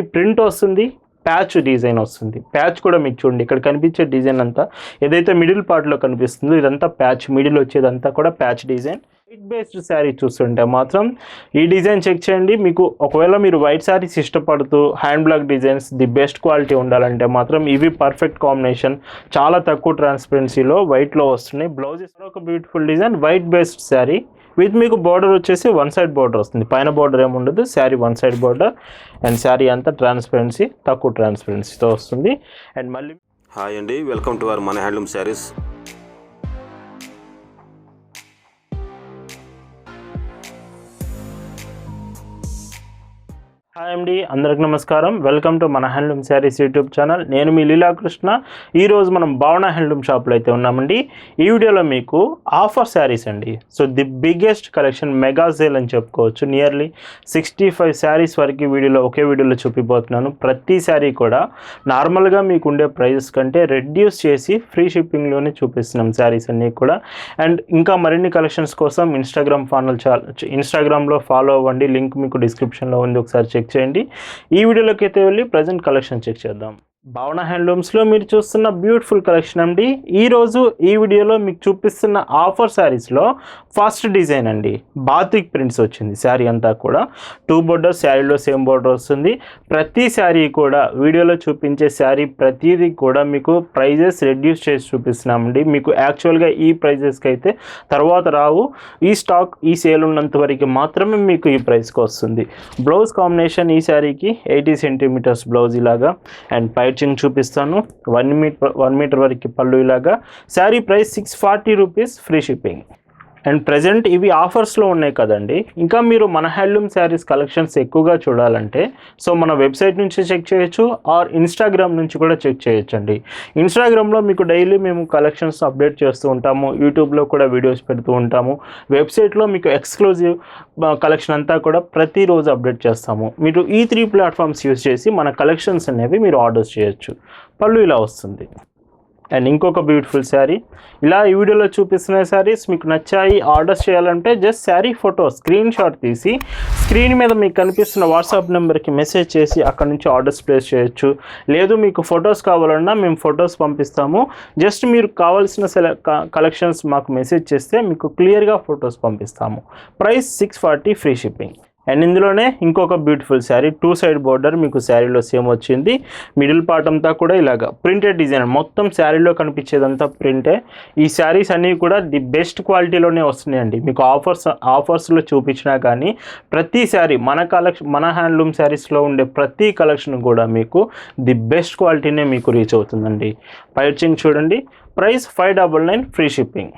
ఈ ప్రింట్ వస్తుంది patch design వస్తుంది. ప్యాచ్ కూడా మీకు చూడండి ఇక్కడ కనిపించే డిజైన్ అంతా ఏదైతే మిడిల్ పార్ట్లో కనిపిస్తుందో ఇదంతా ప్యాచ్ మిడిల్ వచ్చేదంతా కూడా patch design. White based sari చూస్తుంటే మాత్రం ఈ డిజైన్ చెక్ చేయండి. మీకు ఒకవేళ మీరు వైట్ శారీస్ ఇష్టపడుతూ hand block designs the best quality ఉండాలంటే మాత్రం ఇవి పర్ఫెక్ట్ కాంబినేషన్ చాలా తక్కువ ట్రాన్స్పరెన్సీలో వైట్లో వస్తున్నాయి. బ్లౌజెస్ ఒక beautiful design white based sari with మీకు బార్డర్ వచ్చేసి వన్ సైడ్ బార్డర్ వస్తుంది. పైన బార్డర్ ఏముండదు sari one side border and sari అంతా ట్రాన్స్పరెన్సీ తక్కువ ట్రాన్స్పరెన్సీతో వస్తుంది. అండ్ మళ్ళీ హాయ్ అండి వెల్కమ్ టు అవర్ మన హ్యాండ్లూమ్ శారీస్ హాయ్ అండి అందరికి నమస్కారం. వెల్కమ్ టు మన హ్యాండ్లూమ్ శారీస్ యూట్యూబ్ ఛానల్ నేను మీ లీలాకృష్ణ ఈరోజు మనం భావన హ్యాండ్లూమ్ షాప్లో అయితే ఉన్నామండి ఈ వీడియోలో మీకు ఆఫర్ శారీస్ అండి. So the biggest collection mega sale అని చెప్పుకోవచ్చు. నియర్లీ సిక్స్టీ ఫైవ్ శారీస్ వరకు వీడియోలో ఒకే వీడియోలో చూపిపోతున్నాను ప్రతి శారీ కూడా నార్మల్గా మీకు ఉండే ప్రైజెస్ కంటే రెడ్యూస్ చేసి ఫ్రీ షిప్పింగ్లోనే చూపిస్తున్నాం శారీస్ అన్నీ కూడా. అండ్ ఇంకా మరిన్ని కలెక్షన్స్ కోసం ఇన్స్టాగ్రామ్ ఫానల్ చా ఇన్స్టాగ్రామ్లో ఫాలో అవ్వండి. లింక్ మీకు డిస్క్రిప్షన్లో ఉంది. ఒకసారి చెక్ చేయండి. ఈ వీడియోలోకి అయితే వెళ్ళి ప్రజెంట్ కలెక్షన్ చెక్ చేద్దాం. భావన హ్యాండ్లూమ్స్లో మీరు చూస్తున్న బ్యూటిఫుల్ కలెక్షన్ అండి. ఈరోజు ఈ వీడియోలో మీకు చూపిస్తున్న ఆఫర్ శారీస్లో ఫస్ట్ డిజైన్ అండి. బాతిక్ ప్రింట్స్ వచ్చింది శారీ అంతా కూడా. టూ బోర్డర్ శారీలో సేమ్ బోర్డర్ వస్తుంది. ప్రతి శారీ కూడా వీడియోలో చూపించే శారీ ప్రతిదీ కూడా మీకు ప్రైజెస్ రెడ్యూస్ చేసి చూపిస్తున్నామండి. మీకు యాక్చువల్గా ఈ ప్రైజెస్కి అయితే తర్వాత రావు. ఈ స్టాక్ ఈ సేల్ ఉన్నంత వరకు మాత్రమే మీకు ఈ ప్రైస్కి వస్తుంది. బ్లౌజ్ కాంబినేషన్ ఈ శారీకి ఎయిటీ సెంటీమీటర్స్ బ్లౌజ్ ఇలాగా. అండ్ పైచింగ్ చూపిస్తాను. వన్ మీటర్ వన్ మీటర్ వరకు పళ్ళు ఇలాగా. Sari price six forty rupees free shipping. And present ఇవి ఆఫర్స్లో ఉన్నాయి కదండి. ఇంకా మీరు మన హ్యాండ్లూమ్ శారీస్ కలెక్షన్స్ ఎక్కువగా చూడాలంటే సో మన వెబ్సైట్ నుంచి చెక్ చేయొచ్చు ఆర్ ఇన్స్టాగ్రామ్ నుంచి కూడా చెక్ చేయొచ్చండి. ఇన్స్టాగ్రామ్లో మీకు డైలీ మేము కలెక్షన్స్ అప్డేట్ చేస్తూ ఉంటాము యూట్యూబ్లో కూడా వీడియోస్ పెడుతూ ఉంటాము. వెబ్సైట్లో మీకు ఎక్స్క్లూజివ్ కలెక్షన్ అంతా కూడా ప్రతిరోజు అప్డేట్ చేస్తాము. మీరు ఈ త్రీ ప్లాట్ఫామ్స్ యూస్ చేసి మన కలెక్షన్స్ అనేవి మీరు ఆర్డర్స్ చేయొచ్చు. పళ్ళు ఇలా వస్తుంది. అండ్ ఇంకొక బ్యూటిఫుల్ శారీ ఇలా ఈ వీడియోలో చూపిస్తున్న శారీస్ మీకు నచ్చాయి ఆర్డర్స్ చేయాలంటే just sari photo screenshot తీసి స్క్రీన్ మీద మీకు కనిపిస్తున్న వాట్సాప్ నెంబర్కి మెసేజ్ చేసి అక్కడ నుంచి ఆర్డర్స్ ప్లేస్ చేయొచ్చు. లేదు మీకు ఫొటోస్ కావాలన్నా మేము ఫొటోస్ పంపిస్తాము. జస్ట్ మీరు కావాల్సిన కలెక్షన్స్ మాకు మెసేజ్ చేస్తే మీకు క్లియర్గా ఫొటోస్ పంపిస్తాము. Price six forty free shipping and ఇందులోనే ఇంకొక beautiful sari two side border మీకు శారీలో సేమ్ వచ్చింది. మిడిల్ పార్ట్ అంతా కూడా ఇలాగా ప్రింటెడ్ డిజైన్ మొత్తం శారీలో కనిపించేదంతా ప్రింటే ఈ శారీస్ అన్నీ కూడా ది బెస్ట్ క్వాలిటీలోనే వస్తున్నాయండి. మీకు ఆఫర్స్ ఆఫర్స్లో చూపించినా కానీ ప్రతి శారీ మన కలెక్షన్ మన హ్యాండ్లూమ్ శారీస్లో ఉండే ప్రతి కలెక్షన్ కూడా మీకు ది బెస్ట్ క్వాలిటీనే మీకు రీచ్ అవుతుందండి. పైచింగ్ చూడండి. Price five double nine free shipping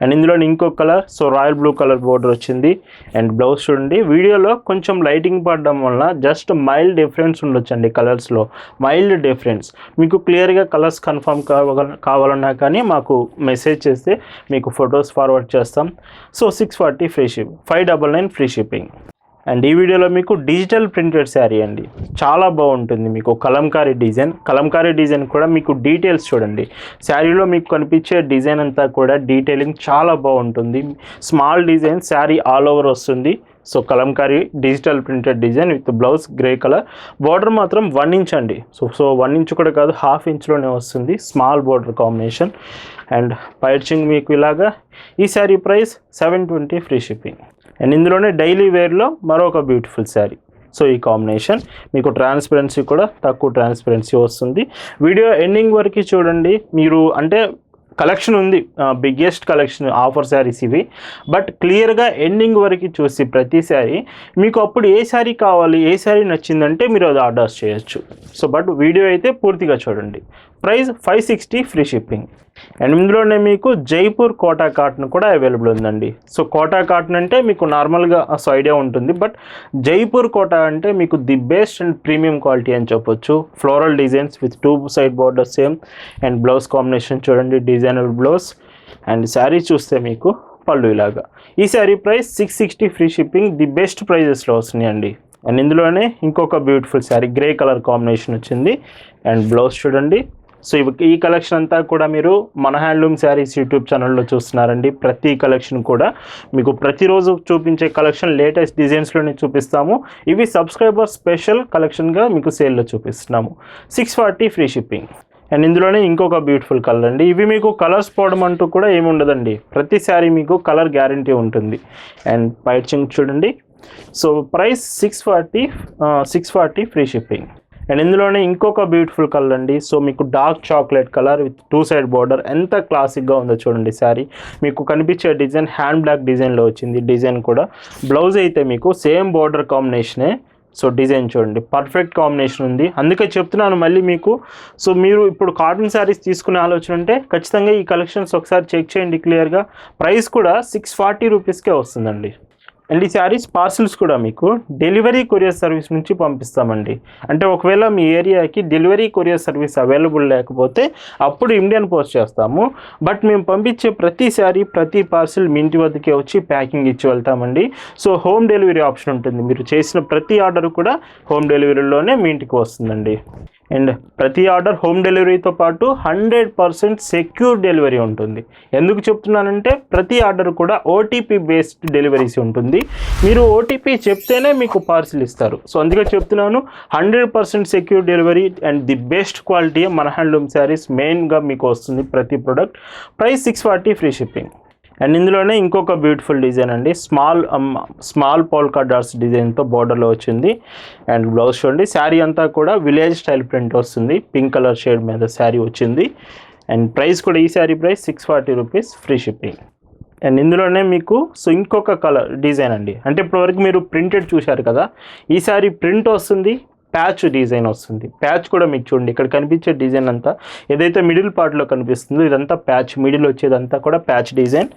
and ఇందులో ఇంకొక colour so royal blue colour border వచ్చింది. అండ్ బ్లౌజ్ చూడండి వీడియోలో కొంచెం లైటింగ్ పడడం వల్ల జస్ట్ మైల్డ్ డిఫరెన్స్ ఉండొచ్చండి కలర్స్లో మైల్డ్ డిఫరెన్స్ మీకు క్లియర్గా కలర్స్ కన్ఫర్మ్ కావాల కావాలన్నా కానీ మాకు మెసేజ్ చేస్తే మీకు ఫొటోస్ ఫార్వర్డ్ చేస్తాం. So six forty free ship five double nine free shipping and ఈ వీడియోలో మీకు డిజిటల్ ప్రింటెడ్ శారీ అండి. చాలా బాగుంటుంది మీకు కలంకారీ డిజైన్. కలంకారీ డిజైన్ కూడా మీకు డీటెయిల్స్ చూడండి. శారీలో మీకు కనిపించే డిజైన్ అంతా కూడా డీటెయిలింగ్ చాలా బాగుంటుంది. Small design sari all over వస్తుంది. So kalamkari digital printed design with blouse grey colour. Border మాత్రం వన్ ఇంచ్ అండి. సో సో వన్ ఇంచ్ కూడా కాదు హాఫ్ ఇంచ్లోనే వస్తుంది. Small border combination. అండ్ పైచింగ్ మీకు ఇలాగా. ఈ sari price seven twenty free shipping. And ఇందులోనే డైలీ వేర్లో మరొక బ్యూటిఫుల్ శారీ సో ఈ కాంబినేషన్ మీకు ట్రాన్స్పరెన్సీ కూడా తక్కువ ట్రాన్స్పరెన్సీ వస్తుంది. వీడియో ఎండింగ్ వరకు చూడండి. మీరు అంటే కలెక్షన్ ఉంది. బిగ్గెస్ట్ కలెక్షన్ ఆఫర్ శారీస్ ఇవి. బట్ క్లియర్గా ఎండింగ్ వరకు చూసి ప్రతి శారీ మీకు అప్పుడు ఏ శారీ కావాలి ఏ శారీ నచ్చిందంటే మీరు అది ఆర్డర్స్ చేయొచ్చు. సో బట్ వీడియో అయితే పూర్తిగా చూడండి. Price five sixty free shipping and ఇందులోనే మీకు జైపూర్ కోటా కాటన్ కూడా అవైలబుల్ ఉందండి. సో కోటా కాటన్ అంటే మీకు నార్మల్గా సో ఐడియా ఉంటుంది. బట్ జైపూర్ కోటా అంటే మీకు the best and premium quality అని చెప్పొచ్చు. Floral designs with two side border same and blouse combination చూడండి డిజైనర్ బ్లౌజ్ అండ్ శారీ చూస్తే మీకు పళ్ళు ఇలాగా. ఈ sari price six sixty free shipping the best ప్రైజెస్లో వస్తున్నాయండి. అండ్ ఇందులోనే ఇంకొక beautiful sari grey colour combination వచ్చింది. అండ్ బ్లౌజ్ చూడండి. సో ఇవి ఈ కలెక్షన్ అంతా కూడా మీరు మన హ్యాండ్లూమ్ శారీస్ యూట్యూబ్ ఛానల్లో చూస్తున్నారండి. ప్రతి కలెక్షన్ కూడా మీకు ప్రతిరోజు చూపించే కలెక్షన్ లేటెస్ట్ డిజైన్స్లోనే చూపిస్తాము. ఇవి సబ్స్క్రైబర్ స్పెషల్ కలెక్షన్గా మీకు సేల్లో చూపిస్తున్నాము. Six forty free shipping and ఇందులోనే ఇంకొక బ్యూటిఫుల్ కలర్ అండి. ఇవి మీకు కలర్స్ పోవడం అంటూ కూడా ఏమి ఉండదండి. ప్రతి శారీ మీకు కలర్ గ్యారంటీ ఉంటుంది. అండ్ పైచింగ్ చూడండి. So price six forty six forty free shipping and ఇందులోనే ఇంకొక బ్యూటిఫుల్ కలర్ అండి. సో మీకు dark chocolate colour with two side border ఎంత క్లాసిక్గా ఉందో చూడండి శారీ. మీకు కనిపించే డిజైన్ హ్యాండ్ బ్లాక్ డిజైన్లో వచ్చింది డిజైన్ కూడా. బ్లౌజ్ అయితే మీకు సేమ్ బార్డర్ కాంబినేషనే సో డిజైన్ చూడండి. పర్ఫెక్ట్ కాంబినేషన్ ఉంది. అందుకే చెప్తున్నాను మళ్ళీ మీకు. సో మీరు ఇప్పుడు కాటన్ శారీస్ తీసుకునే ఆలోచన ఉంటే ఖచ్చితంగా ఈ కలెక్షన్స్ ఒకసారి చెక్ చేయండి క్లియర్గా ప్రైస్ కూడా సిక్స్ ఫార్టీ రూపీస్కే వస్తుందండి. అండ్ ఈ శారీస్ పార్సిల్స్ కూడా మీకు డెలివరీ కొరియర్ సర్వీస్ నుంచి పంపిస్తామండి. అంటే ఒకవేళ మీ ఏరియాకి డెలివరీ కొరియర్ సర్వీస్ అవైలబుల్ లేకపోతే అప్పుడు ఇండియన్ పోస్ట్ చేస్తాము. బట్ మేము పంపించే ప్రతి శారీ ప్రతి పార్సిల్ మీ ఇంటి వద్దకే వచ్చి ప్యాకింగ్ ఇచ్చి వెళ్తామండి. సో హోమ్ డెలివరీ ఆప్షన్ ఉంటుంది. మీరు చేసిన ప్రతి ఆర్డర్ కూడా హోమ్ డెలివరీలోనే మీ ఇంటికి వస్తుందండి. అండ్ ప్రతి ఆర్డర్ హోమ్ డెలివరీతో పాటు హండ్రెడ్ పర్సెంట్ సెక్యూర్ డెలివరీ ఉంటుంది. ఎందుకు చెప్తున్నానంటే ప్రతి ఆర్డర్ కూడా ఓటీపీ బేస్డ్ డెలివరీస్ ఉంటుంది. మీరు ఓటీపీ చెప్తేనే మీకు పార్సిల్ ఇస్తారు. సో అందుకే చెప్తున్నాను hundred percent secure delivery and the best quality మన హ్యాండ్లూమ్ శారీస్ మెయిన్గా మీకు వస్తుంది ప్రతి product. Price six forty free shipping. And ఇందులోనే ఇంకొక బ్యూటిఫుల్ డిజైన్ అండి. స్మాల్ స్మాల్ పోల్కా డాట్స్ డిజైన్తో బార్డర్లో వచ్చింది. అండ్ బ్లౌజ్ చూడండి శారీ అంతా కూడా విలేజ్ స్టైల్ ప్రింట్ వస్తుంది. పింక్ కలర్ షేడ్ మీద శారీ వచ్చింది. అండ్ ప్రైస్ కూడా ఈ sari price six forty rupees free shipping and ఇందులోనే మీకు సో ఇంకొక కలర్ డిజైన్ అండి. అంటే ఇప్పటివరకు మీరు ప్రింటెడ్ చూశారు కదా ఈ శారీ ప్రింట్ వస్తుంది ప్యాచ్ డిజైన్ వస్తుంది. ప్యాచ్ కూడా మీకు చూడండి ఇక్కడ కనిపించే డిజైన్ అంతా ఏదైతే మిడిల్ పార్ట్లో కనిపిస్తుందో ఇదంతా ప్యాచ్ మిడిల్ వచ్చేదంతా కూడా ప్యాచ్ డిజైన్.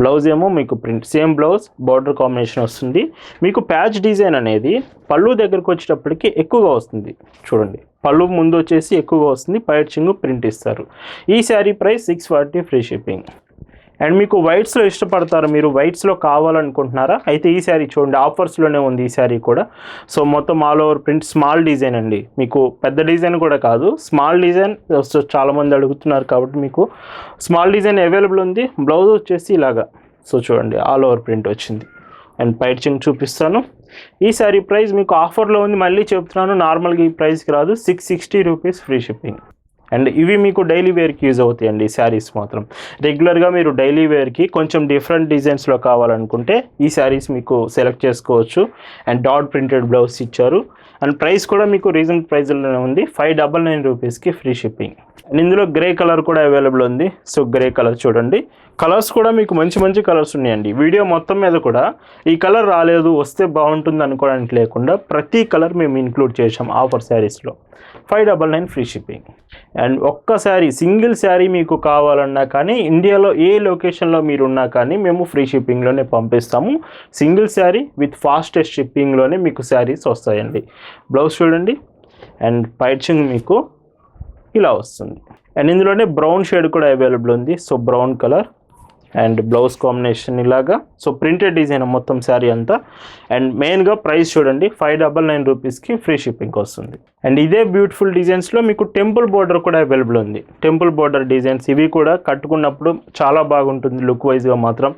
బ్లౌజ్ ఏమో మీకు print same blouse border combination వస్తుంది. మీకు ప్యాచ్ డిజైన్ అనేది పళ్ళు దగ్గరకు వచ్చేటప్పటికి ఎక్కువగా వస్తుంది. చూడండి పళ్ళు ముందు వచ్చేసి ఎక్కువగా వస్తుంది పైట్ చింగు ప్రింట్ ఇస్తారు. ఈ sari price six forty free shipping and మీకు వైట్స్లో ఇష్టపడతారు మీరు వైట్స్లో కావాలనుకుంటున్నారా? అయితే ఈ శారీ చూడండి ఆఫర్స్లోనే ఉంది ఈ శారీ కూడా. సో మొత్తం all over print small design అండి. మీకు పెద్ద డిజైన్ కూడా కాదు స్మాల్ డిజైన్ సో చాలామంది అడుగుతున్నారు కాబట్టి మీకు స్మాల్ డిజైన్ అవైలబుల్ ఉంది. బ్లౌజ్ వచ్చేసి ఇలాగా. సో చూడండి ఆల్ ఓవర్ ప్రింట్ వచ్చింది. అండ్ పైచింగ్ చూపిస్తాను. ఈ శారీ ప్రైస్ మీకు ఆఫర్లో ఉంది మళ్ళీ చెప్తున్నాను నార్మల్గా ఈ ప్రైస్కి రాదు. Six sixty rupees free shipping and ఇవి మీకు డైలీ వేర్కి యూజ్ అవుతాయండి శారీస్ మాత్రం. రెగ్యులర్గా మీరు డైలీ వేర్కి కొంచెం డిఫరెంట్ డిజైన్స్లో కావాలనుకుంటే ఈ శారీస్ మీకు సెలెక్ట్ చేసుకోవచ్చు. అండ్ డాట్ ప్రింటెడ్ బ్లౌజ్ ఇచ్చారు. అండ్ ప్రైస్ కూడా మీకు రీజనబుల్ ప్రైస్లోనే ఉంది. ఫైవ్ డబల్ నైన్ రూపీస్కి ఫ్రీ షిప్పింగ్ అండ్ ఇందులో గ్రే కలర్ కూడా అవైలబుల్ ఉంది. సో గ్రే కలర్ చూడండి. కలర్స్ కూడా మీకు మంచి మంచి కలర్స్ ఉన్నాయండి. వీడియో మొత్తం మీద కూడా ఈ కలర్ రాలేదు వస్తే బాగుంటుంది అనుకోవడానికి లేకుండా ప్రతి కలర్ మేము ఇంక్లూడ్ చేసాం ఆఫర్ శారీస్లో five double nine free shipping. And ఒక్క శారీ సింగిల్ శారీ మీకు కావాలన్నా కానీ ఇండియాలో ఏ లొకేషన్లో మీరు ఉన్నా కానీ మేము ఫ్రీ షిప్పింగ్లోనే పంపిస్తాము. సింగిల్ శారీ విత్ ఫాస్టెస్ట్ షిప్పింగ్లోనే మీకు శారీస్ వస్తాయండి. బ్లౌజ్ చూడండి. అండ్ పైచింగ్ మీకు ఇలా వస్తుంది. అండ్ ఇందులోనే బ్రౌన్ షేడ్ కూడా అవైలబుల్ ఉంది. So brown colour and blouse combination ఇలాగా. సో ప్రింటెడ్ డిజైన్ మొత్తం శారీ అంతా. అండ్ మెయిన్గా ప్రైస్ చూడండి. ఫైవ్ డబల్ నైన్ రూపీస్కి ఫ్రీ షిప్పింగ్ వస్తుంది. అండ్ ఇదే బ్యూటిఫుల్ డిజైన్స్లో మీకు టెంపుల్ బోర్డర్ కూడా అవైలబుల్ ఉంది. టెంపుల్ బోర్డర్ డిజైన్స్ ఇవి కూడా కట్టుకున్నప్పుడు చాలా బాగుంటుంది లుక్ వైజ్గా మాత్రం.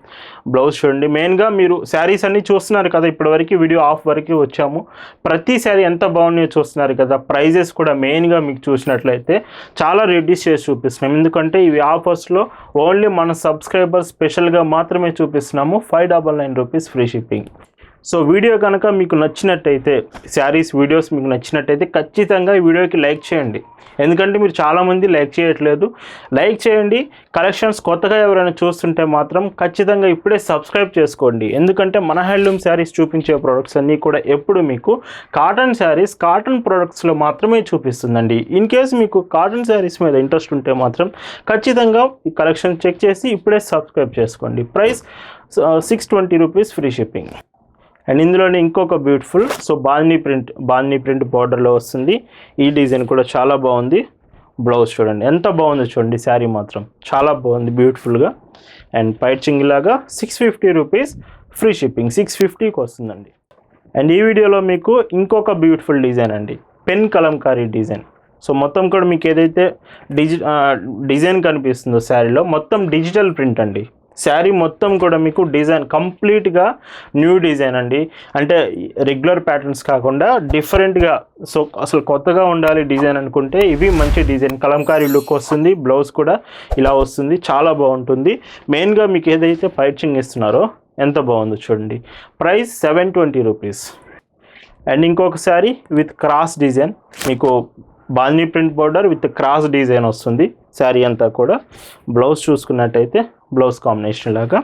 బ్లౌజ్ చూడండి మెయిన్గా మీరు శారీస్ అన్నీ చూస్తున్నారు కదా ఇప్పటివరకు వీడియో ఆఫ్ వరకు వచ్చాము. ప్రతి శారీ ఎంత బాగున్నాయో చూస్తున్నారు కదా ప్రైజెస్ కూడా మెయిన్గా మీకు చూసినట్లయితే చాలా రెడ్యూస్ చేసి చూపిస్తున్నాం. ఎందుకంటే ఇవి ఆఫర్స్లో ఓన్లీ మన సబ్స్క్రైబర్స్ స్పెషల్గా మాత్రమే చూపిస్తున్నాము five double nine rupees free shipping so video కనుక మీకు నచ్చినట్టయితే శారీస్ వీడియోస్ మీకు నచ్చినట్టయితే ఖచ్చితంగా ఈ వీడియోకి లైక్ చేయండి. ఎందుకంటే మీరు చాలామంది లైక్ చేయట్లేదు. లైక్ చేయండి. కలెక్షన్స్ కొత్తగా ఎవరైనా చూస్తుంటే మాత్రం ఖచ్చితంగా ఇప్పుడే సబ్స్క్రైబ్ చేసుకోండి. ఎందుకంటే మన హ్యాండ్లూమ్ శారీస్ చూపించే ప్రోడక్ట్స్ అన్నీ కూడా ఎప్పుడు మీకు కాటన్ శారీస్ కాటన్ ప్రోడక్ట్స్లో మాత్రమే చూపిస్తుందండి. ఇన్ కేస్ మీకు కాటన్ శారీస్ మీద ఇంట్రెస్ట్ ఉంటే మాత్రం ఖచ్చితంగా ఈ కలెక్షన్ చెక్ చేసి ఇప్పుడే సబ్స్క్రైబ్ చేసుకోండి. Price six twenty rupees free shipping and ఇందులోనే ఇంకొక బ్యూటిఫుల్ సో బాందీ ప్రింట్ బాందీ ప్రింట్ బార్డర్లో వస్తుంది. ఈ డిజైన్ కూడా చాలా బాగుంది. బ్లౌజ్ చూడండి ఎంత బాగుందో చూడండి శారీ మాత్రం. చాలా బాగుంది బ్యూటిఫుల్గా అండ్ పైచింగ్ లాగా six fifty rupees free shipping six ఫిఫ్టీకి వస్తుందండి. అండ్ ఈ వీడియోలో మీకు ఇంకొక బ్యూటిఫుల్ డిజైన్ అండి పెన్ కలంకారీ డిజైన్ సో మొత్తం కూడా మీకు ఏదైతే డిజి డిజైన్ కనిపిస్తుందో శారీలో మొత్తం డిజిటల్ ప్రింట్ అండి. శారీ మొత్తం కూడా మీకు డిజైన్ కంప్లీట్గా న్యూ డిజైన్ అండి. అంటే రెగ్యులర్ ప్యాటర్న్స్ కాకుండా డిఫరెంట్గా సో అసలు కొత్తగా ఉండాలి డిజైన్ అనుకుంటే ఇవి మంచి డిజైన్. కలంకారీ లుక్ వస్తుంది బ్లౌజ్ కూడా ఇలా వస్తుంది చాలా బాగుంటుంది. మెయిన్గా మీకు ఏదైతే పైచింగ్ ఇస్తున్నారో ఎంత బాగుందో చూడండి. Price seven twenty rupees. And ఇంకొక శారీ విత్ క్రాస్ డిజైన్. మీకు బాల్నీ print border with cross design వస్తుంది. శారీ అంతా కూడా బ్లౌజ్ చూసుకున్నట్టయితే బ్లౌజ్ కాంబినేషన్ లాగా.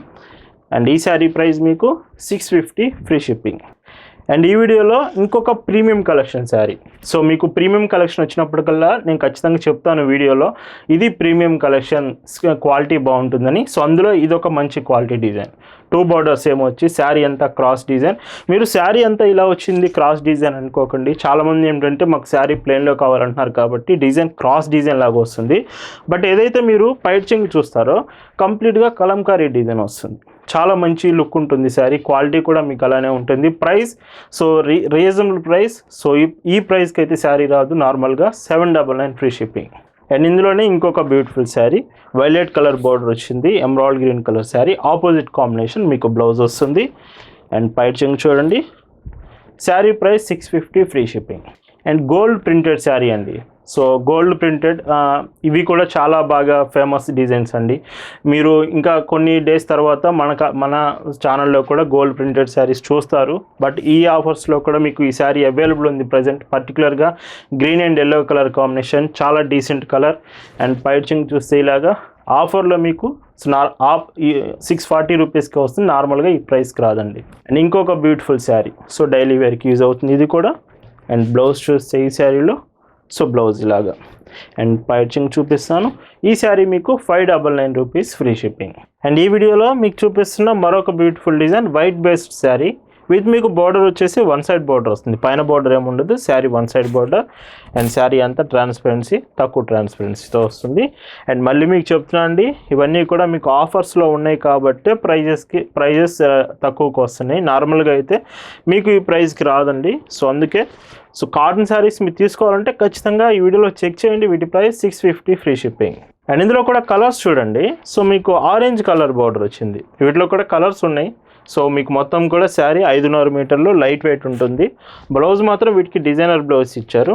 అండ్ ఈ శారీ ప్రైస్ మీకు six fifty free shipping. And ఈ వీడియోలో ఇంకొక ప్రీమియం కలెక్షన్ శారీ. సో మీకు ప్రీమియం కలెక్షన్ వచ్చినప్పటికల్లా నేను ఖచ్చితంగా చెప్తాను వీడియోలో ఇది ప్రీమియం కలెక్షన్ క్వాలిటీ బాగుంటుందని. సో అందులో ఇది ఒక మంచి క్వాలిటీ డిజైన్. టూ బార్డర్స్ ఏమో వచ్చి శారీ అంతా క్రాస్ డిజైన్. మీరు శారీ అంతా ఇలా వచ్చింది క్రాస్ డిజైన్ అనుకోకండి. చాలామంది ఏంటంటే మాకు శారీ ప్లెయిన్లో కావాలంటున్నారు కాబట్టి డిజైన్ క్రాస్ డిజైన్ లాగా వస్తుంది. బట్ ఏదైతే మీరు పైచింగ్ చూస్తారో కంప్లీట్గా కలంకారీ డిజైన్ వస్తుంది. చాలా మంచి లుక్ ఉంటుంది శారీ. క్వాలిటీ కూడా మీకు అలానే ఉంటుంది. Price so re reasonable price. So ఈ ఈ ప్రైస్కి అయితే శారీ రాదు. నార్మల్గా seven double nine free shipping. And ఇందులోనే ఇంకొక beautiful sari violet colour border వచ్చింది emerald green colour sari opposite combination మీకు బ్లౌజ్ వస్తుంది. అండ్ పైచింగ్ చూడండి. Sari price six fifty free shipping and gold printed sari అండి. సో గోల్డ్ ప్రింటెడ్ ఇవి కూడా చాలా బాగా ఫేమస్ డిజైన్స్ అండి. మీరు ఇంకా కొన్ని డేస్ తర్వాత మన మన ఛానల్లో కూడా గోల్డ్ ప్రింటెడ్ శారీస్ చూస్తారు. బట్ ఈ ఆఫర్స్లో కూడా మీకు ఈ శారీ అవైలబుల్ ఉంది ప్రజెంట్. పర్టికులర్గా green and yellow colour combination చాలా డీసెంట్ కలర్. అండ్ పైచింగ్ చూస్తే ఇలాగా ఆఫర్లో మీకు సిక్స్ ఫార్టీ రూపీస్కి వస్తుంది. నార్మల్గా ఈ ప్రైస్కి రాదండి. అండ్ ఇంకొక బ్యూటిఫుల్ శారీ. సో డైలీ వేర్కి యూజ్ అవుతుంది ఇది కూడా. అండ్ బ్లౌజ్ చూస్తే ఈ శారీలో సో బ్లౌజ్ లాగా. అండ్ పైచింగ్ చూపిస్తాను. ఈ శారీ మీకు five double nine rupees free shipping and ఈ వీడియోలో మీకు చూపిస్తున్న మరొక beautiful design white based sari. With మీకు బార్డర్ వచ్చేసి వన్ సైడ్ బార్డర్ వస్తుంది. పైన బార్డర్ ఏముండదు sari one side border and sari అంతా ట్రాన్స్పరెన్సీ తక్కువ ట్రాన్స్పరెన్సీతో వస్తుంది. అండ్ మళ్ళీ మీకు చెప్తున్నా అండి ఇవన్నీ కూడా మీకు ఆఫర్స్లో ఉన్నాయి కాబట్టి ప్రైజెస్కి ప్రైజెస్ తక్కువకు వస్తున్నాయి. నార్మల్గా అయితే మీకు ఈ ప్రైస్కి రాదండి. సో అందుకే సో కాటన్ శారీస్ మీరు తీసుకోవాలంటే ఖచ్చితంగా ఈ వీడియోలో చెక్ చేయండి. వీటి price six fifty free shipping and ఇందులో కూడా కలర్స్ చూడండి. సో మీకు ఆరెంజ్ కలర్ బార్డర్ వచ్చింది. వీటిలో కూడా కలర్స్ ఉన్నాయి. సో మీకు మొత్తం కూడా శారీ ఐదున్నర మీటర్లు లైట్ వెయిట్ ఉంటుంది. బ్లౌజ్ మాత్రం వీటికి డిజైనర్ బ్లౌజ్ ఇచ్చారు.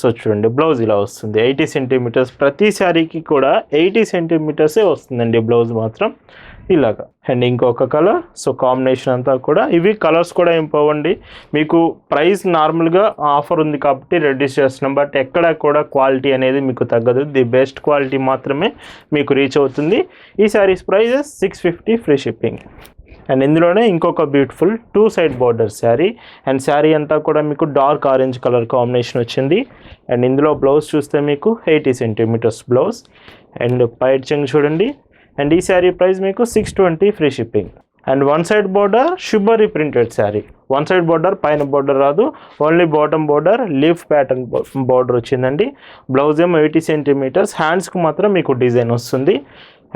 సో చూడండి బ్లౌజ్ ఇలా వస్తుంది. ఎయిటీ సెంటీమీటర్స్ ప్రతి శారీకి కూడా ఎయిటీ సెంటీమీటర్సే వస్తుందండి బ్లౌజ్ మాత్రం. ఇలాగా. అండ్ ఇంకొక కలర్ సో కాంబినేషన్ అంతా కూడా ఇవి కలర్స్ కూడా ఏం పోవండి. మీకు ప్రైస్ నార్మల్గా ఆఫర్ ఉంది కాబట్టి రెడ్యూస్ చేస్తున్నాం. బట్ ఎక్కడ కూడా క్వాలిటీ అనేది మీకు తగ్గదు. ది బెస్ట్ క్వాలిటీ మాత్రమే మీకు రీచ్ అవుతుంది. ఈ saris prices six fifty free shipping. And ఇందులోనే ఇంకొక beautiful two side border sari. And sari అంతా కూడా మీకు డార్క్ ఆరెంజ్ కలర్ కాంబినేషన్ వచ్చింది. అండ్ ఇందులో బ్లౌజ్ చూస్తే మీకు ఎయిటీ సెంటీమీటర్స్ బ్లౌజ్. అండ్ పైట్ చెంగ్ చూడండి. అండ్ ఈ శారీ ప్రైస్ మీకు six twenty free shipping and one side border shibori printed sari one side border పైన బోర్డర్ రాదు. Only bottom border leaf pattern border వచ్చిందండి. బ్లౌజ్ ఏమో ఎయిటీ సెంటీమీటర్స్ హ్యాండ్స్కి మాత్రం మీకు డిజైన్ వస్తుంది.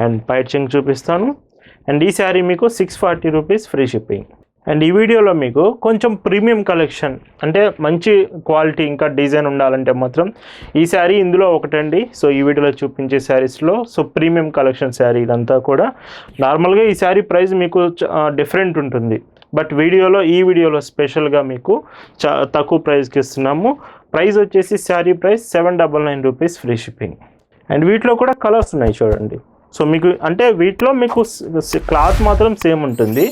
అండ్ పైచింగ్ చూపిస్తాను. అండ్ ఈ శారీ మీకు six forty rupees free shipping and ఈ వీడియోలో మీకు కొంచెం ప్రీమియం కలెక్షన్ అంటే మంచి క్వాలిటీ ఇంకా డిజైన్ ఉండాలంటే మాత్రం ఈ శారీ ఇందులో ఒకటండి. సో ఈ వీడియోలో చూపించే శారీస్లో సో ప్రీమియం కలెక్షన్ శారీ ఇదంతా కూడా. నార్మల్గా ఈ శారీ ప్రైస్ మీకు డిఫరెంట్ ఉంటుంది. బట్ వీడియోలో ఈ వీడియోలో స్పెషల్గా మీకు చా తక్కువ ప్రైస్కి ఇస్తున్నాము. ప్రైస్ వచ్చేసి sari price seven double nine rupees free shipping. And వీటిలో కూడా కలర్స్ ఉన్నాయి చూడండి. సో మీకు అంటే వీటిలో మీకు క్లాత్ మాత్రం సేమ్ ఉంటుంది.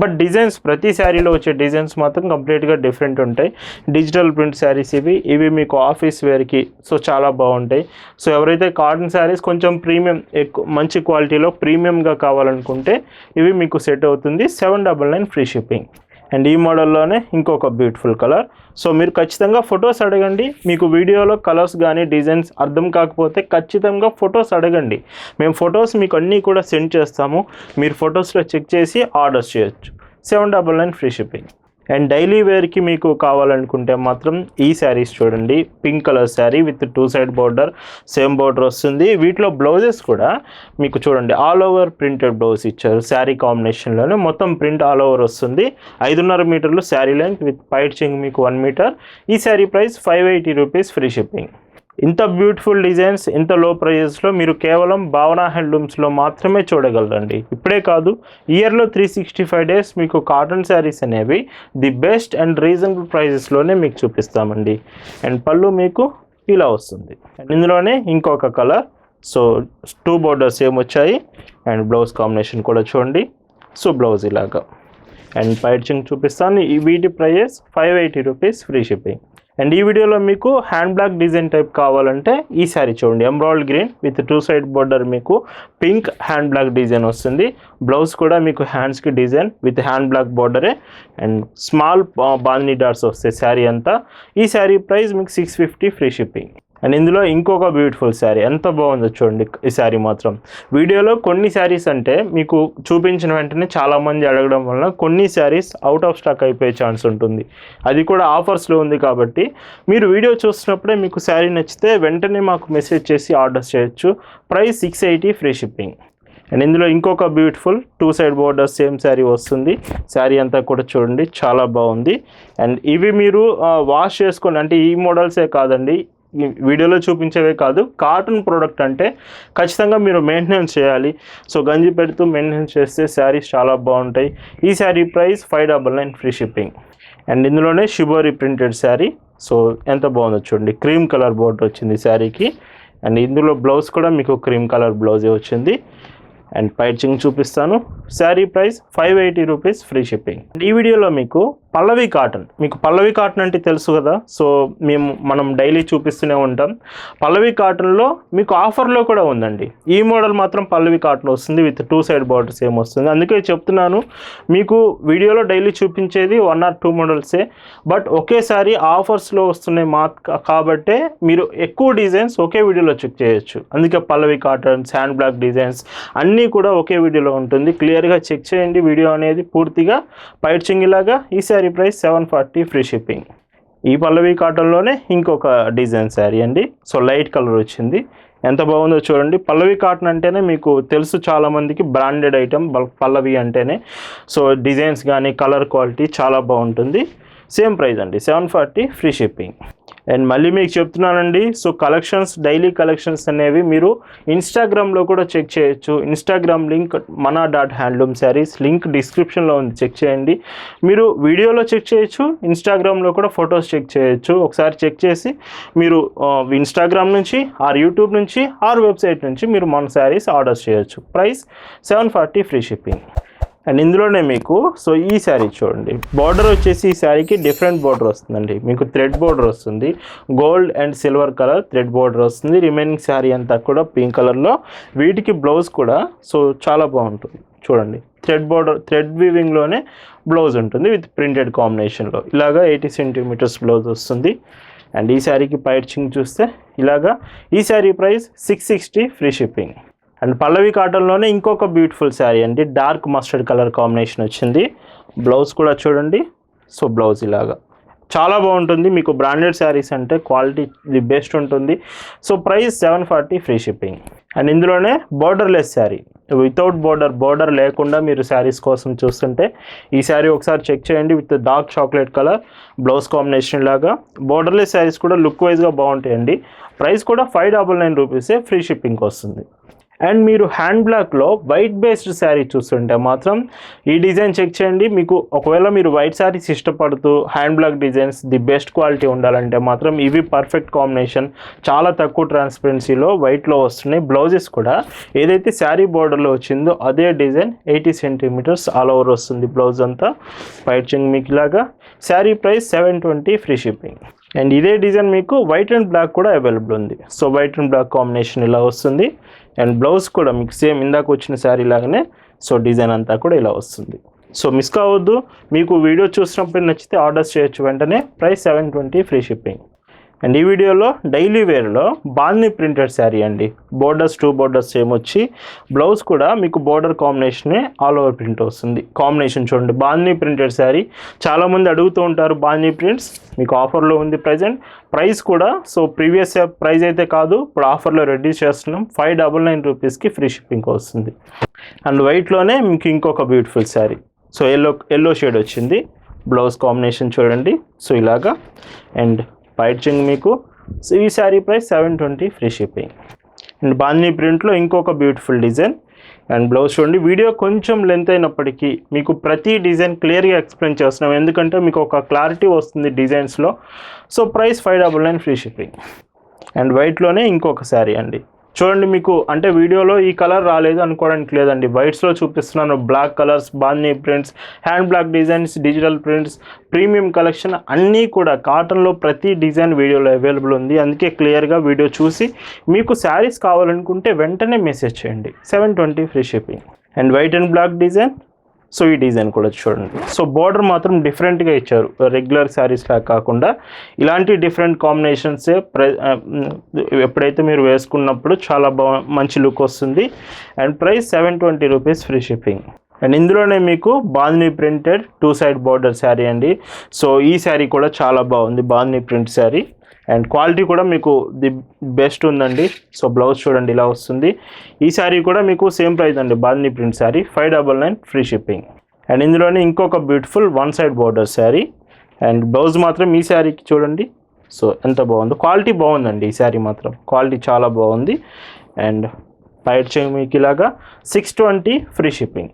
బట్ డిజైన్స్ ప్రతి శారీలో వచ్చే డిజైన్స్ మాత్రం కంప్లీట్గా డిఫరెంట్ ఉంటాయి. డిజిటల్ ప్రింట్ శారీస్ ఇవి. ఇవి మీకు ఆఫీస్ వేర్కి సో చాలా బాగుంటాయి. సో ఎవరైతే కాటన్ శారీస్ కొంచెం ప్రీమియం ఎక్కువ మంచి క్వాలిటీలో ప్రీమియంగా కావాలనుకుంటే ఇవి మీకు సెట్ అవుతుంది. Seven double nine free shipping. And ఈ మోడల్లోనే ఇంకొక బ్యూటిఫుల్ కలర్ సో మీరు ఖచ్చితంగా ఫొటోస్ అడగండి. మీకు వీడియోలో కలర్స్ కానీ డిజైన్స్ అర్థం కాకపోతే ఖచ్చితంగా ఫొటోస్ అడగండి. మేము ఫొటోస్ మీకు అన్నీ కూడా సెండ్ చేస్తాము. మీరు ఫొటోస్లో చెక్ చేసి ఆర్డర్స్ చేయొచ్చు. Seven double nine free shipping and daily వేర్కి మీకు కావాలనుకుంటే మాత్రం ఈ శారీస్ చూడండి. Pink colour sari with two side border same border వస్తుంది. వీటిలో బ్లౌజెస్ కూడా మీకు చూడండి. ఆల్ ఓవర్ ప్రింటెడ్ బ్లౌజ్ ఇచ్చారు. శారీ కాంబినేషన్లోనే మొత్తం ప్రింట్ ఆల్ ఓవర్ వస్తుంది. ఐదున్నర మీటర్లు శారీ లెంత్ విత్ పైట్ చింగ్ మీకు వన్ మీటర్ ఈ sari price five eighty rupees free shipping ఇంత బ్యూటిఫుల్ డిజైన్స్ ఇంత లో ప్రైజెస్లో మీరు కేవలం భావన హ్యాండ్లూమ్స్లో మాత్రమే చూడగలరండి. ఇప్పుడే కాదు ఇయర్లో త్రీ సిక్స్టీ ఫైవ్ డేస్ మీకు కాటన్ శారీస్ అనేవి ది బెస్ట్ అండ్ రీజనబుల్ ప్రైజెస్లోనే మీకు చూపిస్తామండి. అండ్ పళ్ళు మీకు ఇలా వస్తుంది. అండ్ ఇందులోనే ఇంకొక కలర్ సో టూ బోర్డర్స్ ఏమొచ్చాయి అండ్ బ్లౌజ్ కాంబినేషన్ కూడా చూడండి. సో బ్లౌజ్ ఇలాగా. అండ్ పైచింగ్ చూపిస్తాను. ఈ వీటి prices five eighty rupees free shipping and ఈ వీడియోలో మీకు హ్యాండ్ బ్లాక్ డిజైన్ టైప్ కావాలంటే ఈ సారీ చూడండి. Embroidered green with two side border మీకు పింక్ హ్యాండ్ బ్లాక్ డిజైన్ వస్తుంది. బ్లౌజ్ కూడా మీకు హ్యాండ్స్కి డిజైన్ విత్ హ్యాండ్ బ్లాక్ బోర్డరే అండ్ స్మాల్ బాందీ డాట్స్ వస్తాయి శారీ అంతా. ఈ శారీ ప్రైస్ మీకు six fifty free shipping and ఇందులో ఇంకొక బ్యూటిఫుల్ శారీ ఎంత బాగుందో చూడండి ఈ శారీ మాత్రం. వీడియోలో కొన్ని శారీస్ అంటే మీకు చూపించిన వెంటనే చాలామంది అడగడం వలన కొన్ని శారీస్ అవుట్ ఆఫ్ స్టాక్ అయిపోయే ఛాన్స్ ఉంటుంది. అది కూడా ఆఫర్స్లో ఉంది కాబట్టి మీరు వీడియో చూస్తున్నప్పుడే మీకు శారీ నచ్చితే వెంటనే మాకు మెసేజ్ చేసి ఆర్డర్స్ చేయొచ్చు. Price six eighty free shipping and ఇందులో ఇంకొక beautiful two side border same sari వస్తుంది. శారీ అంతా కూడా చూడండి చాలా బాగుంది. అండ్ ఇవి మీరు వాష్ చేసుకోండి. అంటే ఈ మోడల్సే కాదండి వీడియోలో చూపించేవే కాదు కాటన్ ప్రోడక్ట్ అంటే ఖచ్చితంగా మీరు మెయింటెనెన్స్ చేయాలి. సో గంజి పెడుతూ మెయింటెనెన్స్ చేస్తే శారీస్ చాలా బాగుంటాయి. ఈ sari price five double nine free shipping. And ఇందులోనే షిబోరి ప్రింటెడ్ శారీ. సో ఎంత బాగుందో చూడండి. క్రీమ్ కలర్ బోర్డర్ వచ్చింది శారీకి. అండ్ ఇందులో బ్లౌజ్ కూడా మీకు క్రీమ్ కలర్ బ్లౌజే వచ్చింది. అండ్ పైచింగ్ చూపిస్తాను. Sari price five eighty rupees free shipping. ఈ వీడియోలో మీకు పల్లవి కాటన్. మీకు పల్లవి కాటన్ అంటే తెలుసు కదా? సో మేము మనం డైలీ చూపిస్తూనే ఉంటాం. పల్లవి కాటన్లో మీకు ఆఫర్లో కూడా ఉందండి. ఈ మోడల్ మాత్రం పల్లవి కాటన్ వస్తుంది. విత్ టూ సైడ్ బార్డర్స్ ఏం వస్తుంది. అందుకే చెప్తున్నాను మీకు వీడియోలో డైలీ చూపించేది వన్ ఆర్ టూ మోడల్సే. బట్ ఒకేసారి ఆఫర్స్లో వస్తున్నాయి మా కాబట్టే మీరు ఎక్కువ డిజైన్స్ ఒకే వీడియోలో చెక్ చేయొచ్చు. అందుకే Pallavi cottons hand block designs అన్నీ కూడా ఒకే వీడియోలో ఉంటుంది. క్లియర్గా చెక్ చేయండి. వీడియో అనేది పూర్తిగా పైర్చింగిలాగా ఈసారి sari price seven forty free shipping. ఈ పల్లవి కాటన్లోనే ఇంకొక డిజైన్ శారీ అండి. సో లైట్ కలర్ వచ్చింది. ఎంత బాగుందో చూడండి. పల్లవి కాటన్ అంటేనే మీకు తెలుసు చాలామందికి బ్రాండెడ్ ఐటమ్ పల్లవి అంటేనే. సో డిజైన్స్ కానీ కలర్ క్వాలిటీ చాలా బాగుంటుంది. సేమ్ ప్రైస్ అండి. Seven forty free shipping. And మళ్ళీ మీకు చెప్తున్నానండి. సో కలెక్షన్స్ డైలీ కలెక్షన్స్ అనేవి మీరు ఇన్స్టాగ్రామ్లో కూడా చెక్ చేయొచ్చు. ఇన్స్టాగ్రామ్ లింక్ మన డాట్ హ్యాండ్లూమ్ శారీస్ లింక్ డిస్క్రిప్షన్లో ఉంది. చెక్ చేయండి. మీరు వీడియోలో చెక్ చేయొచ్చు. ఇన్స్టాగ్రామ్లో కూడా ఫొటోస్ చెక్ చేయొచ్చు. ఒకసారి చెక్ చేసి మీరు ఇన్స్టాగ్రామ్ నుంచి ఆర్ యూట్యూబ్ నుంచి ఆర్ వెబ్సైట్ నుంచి మీరు మన శారీస్ ఆర్డర్ చేయొచ్చు. Price seven forty free shipping and ఇందులోనే మీకు సో ఈ శారీ చూడండి. బార్డర్ వచ్చేసి ఈ శారీకి డిఫరెంట్ బార్డర్ వస్తుందండి. మీకు థ్రెడ్ బార్డర్ వస్తుంది. Gold and silver colour thread border వస్తుంది. రిమైనింగ్ శారీ అంతా కూడా పింక్ కలర్లో వీటికి బ్లౌజ్ కూడా సో చాలా బాగుంటుంది. చూడండి. థ్రెడ్ బార్డర్ థ్రెడ్ వీవింగ్లోనే బ్లౌజ్ ఉంటుంది విత్ ప్రింటెడ్ కాంబినేషన్లో ఇలాగా ఎయిటీ సెంటీమీటర్స్ బ్లౌజ్ వస్తుంది. అండ్ ఈ శారీకి పైచింగ్ చూస్తే ఇలాగా ఈ sari price six sixty free shipping and Pallavi కాటన్లోనే ఇంకొక బ్యూటిఫుల్ శారీ అండి. డార్క్ మస్టర్డ్ కలర్ కాంబినేషన్ వచ్చింది. బ్లౌజ్ కూడా చూడండి. సో బ్లౌజ్ ఇలాగా. చాలా బాగుంటుంది. మీకు బ్రాండెడ్ శారీస్ అంటే క్వాలిటీ ది బెస్ట్ ఉంటుంది. So price seven forty free shipping and ఇందులోనే borderless sari without border border లేకుండా మీరు శారీస్ కోసం చూస్తుంటే ఈ శారీ ఒకసారి చెక్ చేయండి. With dark chocolate colour blouse combination లాగా. బోర్డర్లెస్ శారీస్ కూడా లుక్ వైజ్గా బాగుంటాయండి. ప్రైస్ కూడా ఫైవ్ డబల్ నైన్ రూపీసే ఫ్రీ షిప్పింగ్కి వస్తుంది. అండ్ మీరు హ్యాండ్ బ్లాక్లో వైట్ బేస్డ్ శారీ చూస్తుంటే మాత్రం ఈ డిజైన్ చెక్ చేయండి. మీకు ఒకవేళ మీరు వైట్ శారీస్ ఇష్టపడుతూ hand block designs the best quality ఉండాలంటే మాత్రం ఇవి పర్ఫెక్ట్ కాంబినేషన్. చాలా తక్కువ ట్రాన్స్పరెన్సీలో వైట్లో వస్తున్నాయి. బ్లౌజెస్ కూడా ఏదైతే శారీ బోర్డర్లో వచ్చిందో అదే design eighty centimetres all over వస్తుంది బ్లౌజ్ అంతా. పైచింగ్ మీకు ఇలాగా. Sari price seven twenty free shipping and ఇదే డిజైన్ మీకు వైట్ అండ్ బ్లాక్ కూడా అవైలబుల్ ఉంది. So white and black combination ఇలా వస్తుంది. అండ్ బ్లౌజ్ కూడా మీకు సేమ్ ఇందాక వచ్చిన శారీ లాగానే సో డిజైన్ అంతా కూడా ఇలా వస్తుంది. సో మిస్ కావద్దు మీకు వీడియో చూసినప్పుడు నచ్చితే ఆర్డర్స్ చేయొచ్చు వెంటనే price seven twenty free shipping. And ఈ వీడియోలో డైలీ వేర్లో బాల్ని ప్రింటెడ్ శారీ అండి. బోర్డర్స్ టూ బోర్డర్స్ సేమ్ వచ్చి బ్లౌజ్ కూడా మీకు బోర్డర్ కాంబినేషనే ఆల్ ఓవర్ ప్రింట్ వస్తుంది. కాంబినేషన్ చూడండి బాల్ని ప్రింటెడ్ శారీ. చాలామంది అడుగుతూ ఉంటారు బాల్ని ప్రింట్స్ మీకు ఆఫర్లో ఉంది ప్రజెంట్ ప్రైస్ కూడా సో ప్రీవియస్ ప్రైస్ అయితే కాదు ఇప్పుడు ఆఫర్లో రెడ్యూస్ చేస్తున్నాం. ఫైవ్ డబల్ నైన్ రూపీస్కి ఫ్రీ షిప్పింగ్ వస్తుంది. అండ్ వైట్లోనే మీకు ఇంకొక beautiful sari. So yellow yellow shade వచ్చింది. బ్లౌజ్ కాంబినేషన్ చూడండి. సో ఇలాగా. అండ్ పైచింగ్ మీకు. సో ఈ sari price seven twenty free shipping and bandhani ప్రింట్లో ఇంకొక బ్యూటిఫుల్ డిజైన్ అండ్ బ్లౌజ్ చూడండి వీడియో కొంచెం లెంత్ అయినప్పటికీ మీకు ప్రతి డిజైన్ క్లియర్గా ఎక్స్ప్లెయిన్ చేస్తున్నాం. ఎందుకంటే మీకు ఒక క్లారిటీ వస్తుంది డిజైన్స్లో so price five double nine free shipping and వైట్లోనే ఇంకొక శారీ అండి. చూడండి మీకు అంటే వీడియోలో ఈ కలర్ రాలేదు అనుకోవడానికి లేదండి. వైట్స్లో చూపిస్తున్నాను. Black colours bandhani prints hand block designs digital prints premium collection అన్నీ కూడా కాటన్లో ప్రతి డిజైన్ వీడియోలో అవైలబుల్ ఉంది. అందుకే క్లియర్గా వీడియో చూసి మీకు శారీస్ కావాలనుకుంటే వెంటనే మెసేజ్ చేయండి. Seven twenty free shipping and white and black design so ఈ డిజైన్ కూడా చూడండి. సో బార్డర్ మాత్రం డిఫరెంట్గా ఇచ్చారు. రెగ్యులర్ శారీస్లా కాకుండా ఇలాంటి డిఫరెంట్ కాంబినేషన్సే ప్ర ఎప్పుడైతే మీరు వేసుకున్నప్పుడు చాలా బా మంచి లుక్ వస్తుంది. And price seven twenty rupees free shipping and ఇందులోనే మీకు bandhani printed two side border sari అండి. సో ఈ శారీ కూడా చాలా బాగుంది bandhani print sari and quality కూడా మీకు ది బెస్ట్ ఉందండి. సో బ్లౌజ్ చూడండి ఇలా వస్తుంది. ఈ శారీ కూడా మీకు సేమ్ ప్రైస్ అండి. Bandhani print sari five double nine free shipping. And ఇందులోనే ఇంకొక beautiful one side border sari. And blouse మాత్రం ఈ శారీకి చూడండి. సో ఎంత బాగుందో. క్వాలిటీ బాగుందండి ఈ శారీ మాత్రం. క్వాలిటీ చాలా బాగుంది. అండ్ పైట్ చేయి మీకు ఇలాగా six twenty free shipping.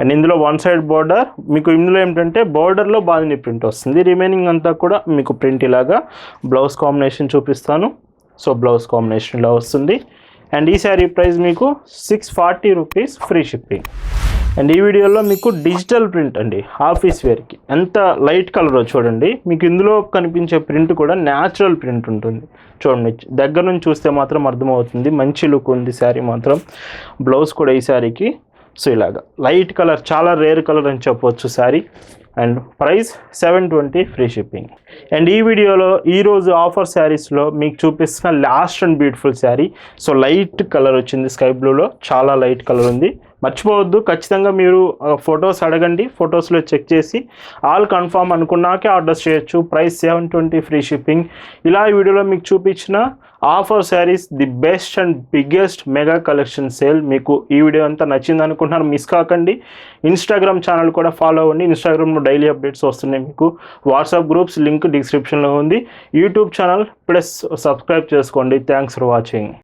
And ఇందులో వన్ సైడ్ బార్డర్ మీకు ఇందులో ఏంటంటే బార్డర్లో బాగుంది ప్రింట్ వస్తుంది. రిమైనింగ్ అంతా కూడా మీకు ప్రింట్ ఇలాగా బ్లౌజ్ కాంబినేషన్ చూపిస్తాను. సో బ్లౌజ్ కాంబినేషన్ ఇలా వస్తుంది. అండ్ ఈ శారీ ప్రైస్ మీకు six forty rupees free shipping and ఈ వీడియోలో మీకు డిజిటల్ ప్రింట్ అండి ఆఫీస్ వేర్కి ఎంత లైట్ కలర్ చూడండి. మీకు ఇందులో కనిపించే ప్రింట్ కూడా న్యాచురల్ ప్రింట్ ఉంటుంది. చూడండి దగ్గర నుంచి చూస్తే మాత్రం అర్థమవుతుంది. మంచి లుక్ ఉంది శారీ మాత్రం. బ్లౌజ్ కూడా ఈ శారీకి సో ఇలాగా. లైట్ కలర్ చాలా రేర్ కలర్ అని చెప్పవచ్చు sari and price seven twenty free shipping and ఈ వీడియోలో ఈరోజు ఆఫర్ శారీస్లో మీకు చూపిస్తున్న last and beautiful sari so light colour వచ్చింది స్కై బ్లూలో చాలా లైట్ కలర్ ఉంది. మర్చిపోవద్దు. ఖచ్చితంగా మీరు ఫొటోస్ అడగండి. ఫొటోస్లో చెక్ చేసి ఆల్ కన్ఫర్మ్ అనుకున్నాకే ఆర్డర్స్ చేయొచ్చు. Price seven twenty free shipping. ఇలా ఈ వీడియోలో మీకు చూపించిన offer saris the best and biggest mega collection sale. మీకు ఈ వీడియో అంతా నచ్చిందనుకుంటున్నాను మిస్ కాకండి. ఇన్స్టాగ్రామ్ ఛానల్ కూడా ఫాలో అవ్వండి. ఇన్స్టాగ్రామ్లో డైలీ అప్డేట్స్ వస్తున్నాయి మీకు. వాట్సాప్ గ్రూప్స్ లింక్ డిస్క్రిప్షన్లో ఉంది. యూట్యూబ్ ఛానల్ ప్లస్ సబ్స్క్రైబ్ చేసుకోండి. Thanks for watching.